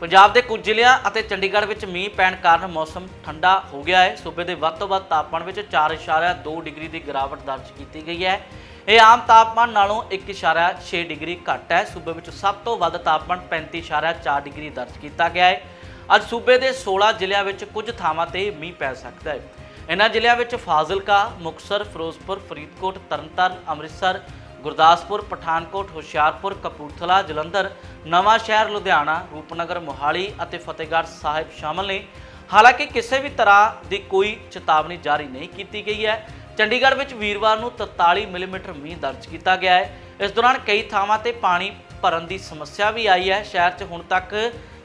ਪੰਜਾਬ ਦੇ ਕੁਝ ਜ਼ਿਲ੍ਹਿਆਂ ਅਤੇ ਚੰਡੀਗੜ੍ਹ ਵਿੱਚ ਮੀਂਹ ਪੈਣ ਕਾਰਨ ਮੌਸਮ ਠੰਡਾ ਹੋ ਗਿਆ ਹੈ। ਸੂਬੇ ਦੇ ਵੱਧ ਤੋਂ ਵੱਧ ਤਾਪਮਾਨ ਵਿੱਚ 4.2 ਡਿਗਰੀ ਦੀ ਗਿਰਾਵਟ ਦਰਜ ਕੀਤੀ ਗਈ ਹੈ। ਇਹ ਆਮ ਤਾਪਮਾਨ ਨਾਲੋਂ 1.6 ਡਿਗਰੀ ਘੱਟ ਹੈ। ਸੂਬੇ ਵਿੱਚ ਸਭ ਤੋਂ ਵੱਧ ਤਾਪਮਾਨ 35.4 ਡਿਗਰੀ ਦਰਜ ਕੀਤਾ ਗਿਆ ਹੈ। ਅੱਜ ਸੂਬੇ ਦੇ 16 ਜ਼ਿਲ੍ਹਿਆਂ ਵਿੱਚ ਕੁਝ ਥਾਵਾਂ ਤੇ ਮੀਂਹ ਪੈ ਸਕਦਾ ਹੈ। ਇਹਨਾਂ ਜ਼ਿਲ੍ਹਿਆਂ ਵਿੱਚ ਫਾਜ਼ਿਲਕਾ, ਮੁਕਤਸਰ, ਫਿਰੋਜ਼ਪੁਰ, ਫਰੀਦਕੋਟ, ਤਰਨਤਾਰਨ, ਅੰਮ੍ਰਿਤਸਰ ਗੁਰਦਾਸਪੁਰ, ਪਠਾਨਕੋਟ, ਹੁਸ਼ਿਆਰਪੁਰ, ਕਪੂਰਥਲਾ, ਜਲੰਧਰ, ਨਵਾਂ ਸ਼ਹਿਰ ਲੁਧਿਆਣਾ, ਰੂਪਨਗਰ, ਮੋਹਾਲੀ ਅਤੇ ਫਤਿਹਗੜ੍ਹ ਸਾਹਿਬ ਸ਼ਾਮਲ ਨੇ। ਹਾਲਾਂਕਿ ਕਿਸੇ ਵੀ ਤਰ੍ਹਾਂ ਦੀ ਕੋਈ ਚੇਤਾਵਨੀ ਜਾਰੀ ਨਹੀਂ ਕੀਤੀ ਗਈ ਹੈ। ਚੰਡੀਗੜ੍ਹ ਵਿੱਚ ਵੀਰਵਾਰ ਨੂੰ 43 ਮਿਲੀਮੀਟਰ ਮੀਂਹ ਦਰਜ ਕੀਤਾ ਗਿਆ ਹੈ। ਇਸ ਦੌਰਾਨ ਕਈ ਥਾਵਾਂ ਤੇ ਪਾਣੀ ਭਰਨ ਦੀ ਸਮੱਸਿਆ ਵੀ ਆਈ ਹੈ। ਸ਼ਹਿਰ 'ਚ ਹੁਣ ਤੱਕ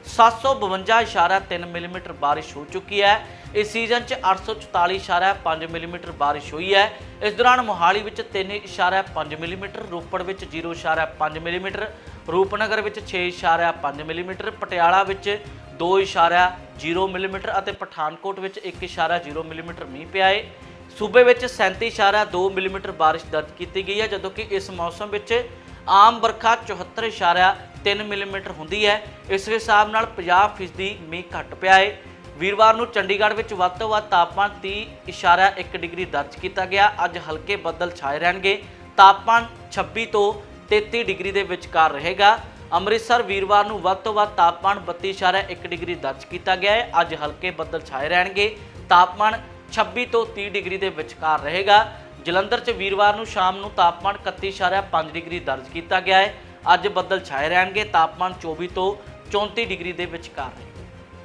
752.3 ਮਿਲੀਮੀਟਰ ਬਾਰਿਸ਼ ਹੋ ਚੁੱਕੀ ਹੈ। ਇਸ ਸੀਜ਼ਨ 'ਚ 844.5 ਮਿਲੀਮੀਟਰ ਬਾਰਿਸ਼ ਹੋਈ ਹੈ। ਇਸ ਦੌਰਾਨ ਮੋਹਾਲੀ ਵਿੱਚ 3.5 ਮਿਲੀਮੀਟਰ, ਰੋਪੜ ਵਿੱਚ 0.5 ਮਿਲੀਮੀਟਰ, ਰੂਪਨਗਰ ਵਿੱਚ 6.5 ਮਿਲੀਮੀਟਰ, ਪਟਿਆਲਾ ਵਿੱਚ 2.0 ਮਿਲੀਮੀਟਰ ਅਤੇ ਪਠਾਨਕੋਟ ਵਿੱਚ 1.0 ਮਿਲੀਮੀਟਰ ਮੀਂਹ ਪਿਆ ਹੈ ਸੂਬੇ ਵਿੱਚ 37.2 ਮਿਲੀਮੀਟਰ ਬਾਰਿਸ਼ ਦਰਜ ਕੀਤੀ ਗਈ ਹੈ, ਜਦੋਂ ਕਿ ਇਸ ਮੌਸਮ ਵਿੱਚ ਆਮ ਵਰਖਾ 74.3 ਮਿਲੀਮੀਟਰ ਹੁੰਦੀ ਹੈ। ਇਸ ਹਿਸਾਬ ਨਾਲ 50% ਮੀਂਹ ਘੱਟ ਪਿਆ ਹੈ ਵੀਰਵਾਰ ਨੂੰ ਚੰਡੀਗੜ੍ਹ ਵਿੱਚ ਵੱਧ ਤੋਂ ਵੱਧ ਤਾਪਮਾਨ 30.1 ਡਿਗਰੀ ਦਰਜ ਕੀਤਾ ਗਿਆ। ਅੱਜ ਹਲਕੇ ਬੱਦਲ ਛਾਏ ਰਹਿਣਗੇ। ਤਾਪਮਾਨ 26 ਤੋਂ 33 ਡਿਗਰੀ ਦੇ ਵਿਚਕਾਰ ਰਹੇਗਾ। ਅੰਮ੍ਰਿਤਸਰ ਵੀਰਵਾਰ ਨੂੰ ਵੱਧ ਤੋਂ ਵੱਧ ਤਾਪਮਾਨ 32.1 ਡਿਗਰੀ ਦਰਜ ਕੀਤਾ ਗਿਆ ਹੈ ਅੱਜ ਹਲਕੇ ਬੱਦਲ ਛਾਏ ਰਹਿਣਗੇ। ਤਾਪਮਾਨ 26 ਤੋਂ 30 ਡਿਗਰੀ ਦੇ ਵਿਚਕਾਰ ਰਹੇਗਾ। ਜਲੰਧਰ 'ਚ ਵੀਰਵਾਰ ਨੂੰ ਸ਼ਾਮ ਨੂੰ ਤਾਪਮਾਨ 31.5 ਡਿਗਰੀ ਦਰਜ ਕੀਤਾ ਗਿਆ ਹੈ ਅੱਜ ਬੱਦਲ ਛਾਏ ਰਹਿਣਗੇ ਤਾਪਮਾਨ 24 ਤੋਂ 34 ਡਿਗਰੀ ਦੇ ਵਿਚਕਾਰ ਰਹੇਗਾ